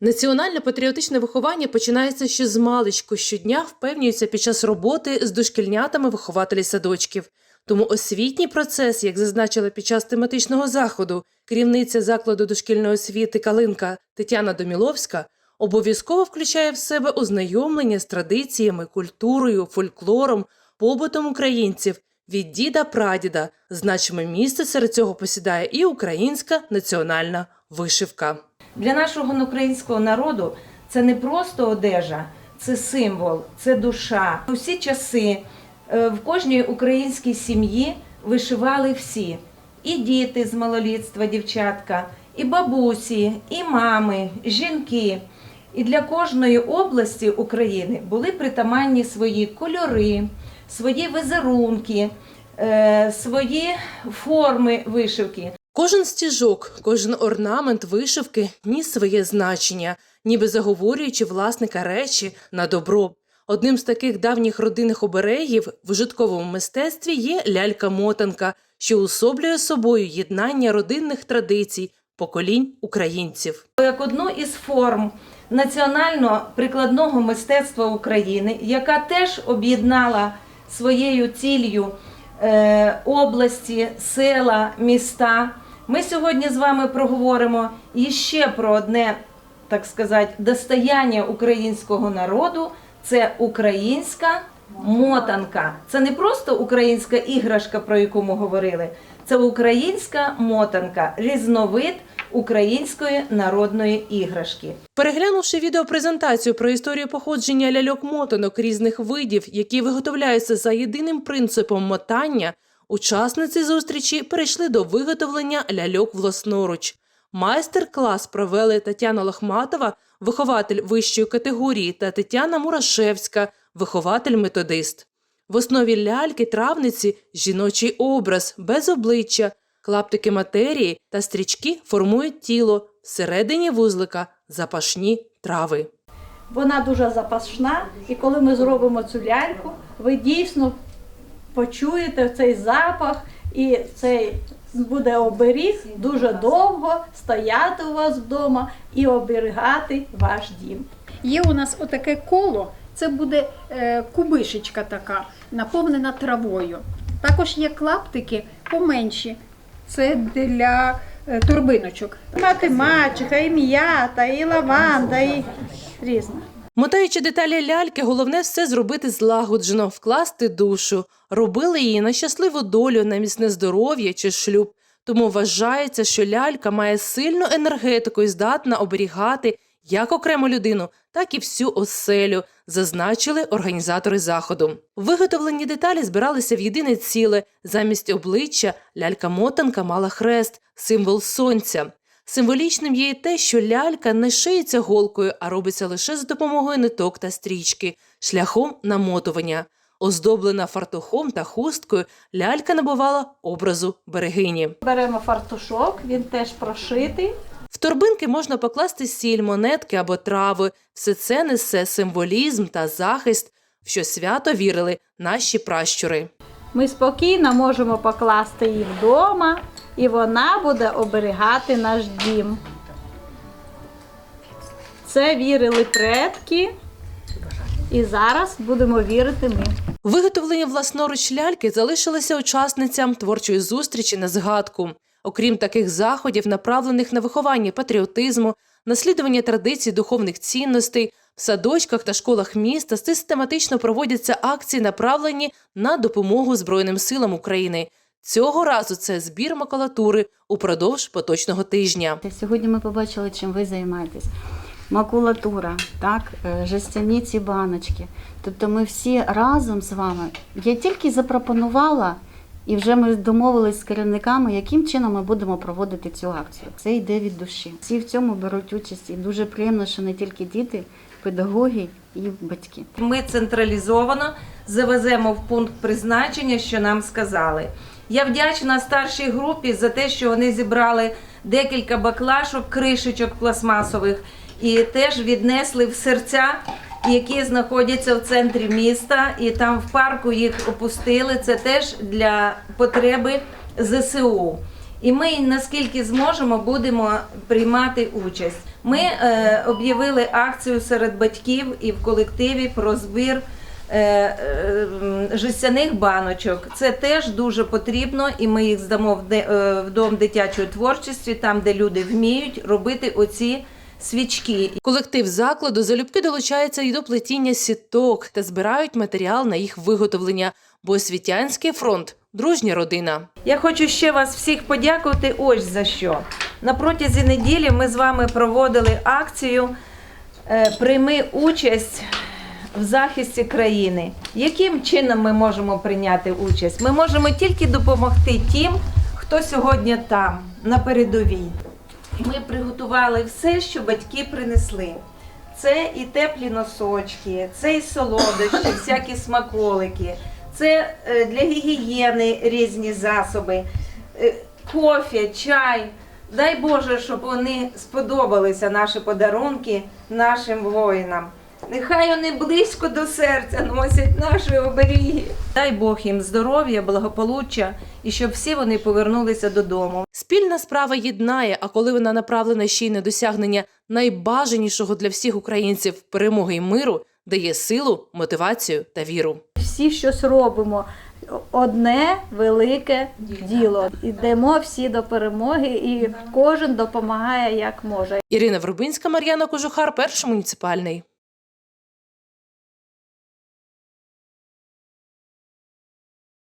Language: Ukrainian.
Національне патріотичне виховання починається ще з маличку. Щодня впевнюються під час роботи з дошкільнятами вихователі садочків. Тому освітній процес, як зазначила під час тематичного заходу керівниця закладу дошкільної освіти Калинка Тетяна Доміловська, обов'язково включає в себе ознайомлення з традиціями, культурою, фольклором, побутом українців від діда прадіда. Значиме місце серед цього посідає і українська національна вишивка. Для нашого українського народу це не просто одежа, це символ, це душа. У всі часи е, в кожній українській сім'ї вишивали всі: і діти з малолітства, дівчатка, і бабусі, і мами, жінки. І для кожної області України були притаманні свої кольори, свої візерунки, е, свої форми вишивки. Кожен стіжок, кожен орнамент вишивки ніс своє значення, ніби заговорюючи власника речі на добро. Одним з таких давніх родинних оберегів в ужитковому мистецтві є лялька-мотанка, що особлює собою єднання родинних традицій поколінь українців. як одну із форм національно-прикладного мистецтва України, яка теж об'єднала своєю ціллю е, області, села, міста. Ми сьогодні з вами проговоримо іще про одне, так сказати, достояння українського народу це українська мотанка. Це не просто українська іграшка, про яку ми говорили, це українська мотанка, різновид української народної іграшки. Переглянувши відеопрезентацію про історію походження ляльок-мотанок різних видів, які виготовляються за єдиним принципом мотання, учасниці зустрічі перейшли до виготовлення ляльок власноруч. Майстер-клас провели Тетяна Лохматова, вихователь вищої категорії, та Тетяна Мурашевська, вихователь-методист. В основі ляльки травниці жіночий образ без обличчя, клаптики матерії та стрічки формують тіло, всередині вузлика запашні трави. Вона дуже запашна, і коли ми зробимо цю ляльку, ви дійсно почуєте цей запах, і цей буде оберіг дуже довго стояти у вас вдома і оберігати ваш дім. Є у нас отаке коло, це буде е, кубишечка така, наповнена травою. Також є клаптики поменші. Це для е, торбиночок. Мати мачеха, і м'ята, і лаванда, і різне. Мотаючи деталі ляльки, головне все зробити злагоджено, вкласти душу. Робили її на щасливу долю, на міцне здоров'я чи шлюб. Тому вважається, що лялька має сильну енергетику і здатна оберігати як окрему людину, так і всю оселю, зазначили організатори заходу. Виготовлені деталі збиралися в єдине ціле. Замість обличчя лялька-мотанка мала хрест, символ сонця. Символічним є і те, що лялька не шиється голкою, а робиться лише за допомогою ниток та стрічки, шляхом намотування. Оздоблена фартухом та хусткою, лялька набувала образу берегині. Беремо фартушок, він теж прошитий. В торбинки можна покласти сіль, монетки або трави. Все це несе символізм та захист, в що свято вірили наші пращури. Ми спокійно можемо покласти її вдома, і вона буде оберігати наш дім. Це вірили предки, і зараз будемо вірити ми. Виготовлені власноруч ляльки залишилися учасницям творчої зустрічі на згадку. Окрім таких заходів, направлених на виховання патріотизму, наслідування традицій духовних цінностей, в садочках та школах міста систематично проводяться акції, направлені на допомогу Збройним силам України. Цього разу це збір макулатури упродовж поточного тижня. Сьогодні ми побачили, чим ви займаєтесь. Макулатура, так, е, жестяні ці баночки. Тобто ми всі разом з вами. Я тільки запропонувала, і вже ми домовились з керівниками, яким чином ми будемо проводити цю акцію. Це йде від душі. Всі в цьому беруть участь. І дуже приємно, що не тільки діти, педагоги і батьки. Ми централізовано завеземо в пункт призначення, що нам сказали. Я вдячна старшій групі за те, що вони зібрали декілька баклашок, кришечок пластмасових і теж віднесли в серця, які знаходяться в центрі міста, і там в парку їх опустили. Це теж для потреби ЗСУ. І ми наскільки зможемо будемо приймати участь. Ми е, об'явили акцію серед батьків і в колективі про збір жестяних баночок. Це теж дуже потрібно, і ми їх здамо в, е, в дом дитячої творчості, там, де люди вміють робити оці свічки. Колектив закладу залюбки долучається і до плетіння сіток та збирають матеріал на їх виготовлення, бо освітянський фронт дружня родина. Я хочу ще вас всіх подякувати ось за що. На протязі неділі ми з вами проводили акцію е, Прийми участь в захисті країни. Яким чином ми можемо прийняти участь? Ми можемо тільки допомогти тим, хто сьогодні там, на передовій. Ми приготували все, що батьки принесли. Це і теплі носочки, це і солодощі, всякі смаколики, це е, для гігієни різні засоби, е, кофе, чай. Дай Боже, щоб вони сподобалися наші подарунки нашим воїнам. Нехай вони близько до серця носять наші оберіги. Дай Бог їм здоров'я, благополуччя і щоб всі вони повернулися додому. Спільна справа єднає, а коли вона направлена ще й на досягнення найбажанішого для всіх українців перемоги й миру, дає силу, мотивацію та віру. Всі щось робимо. Одне велике діло. Ідемо всі до перемоги, і кожен допомагає як може. Ірина Врубинська, Мар'яна Кожухар, перший муніципальний.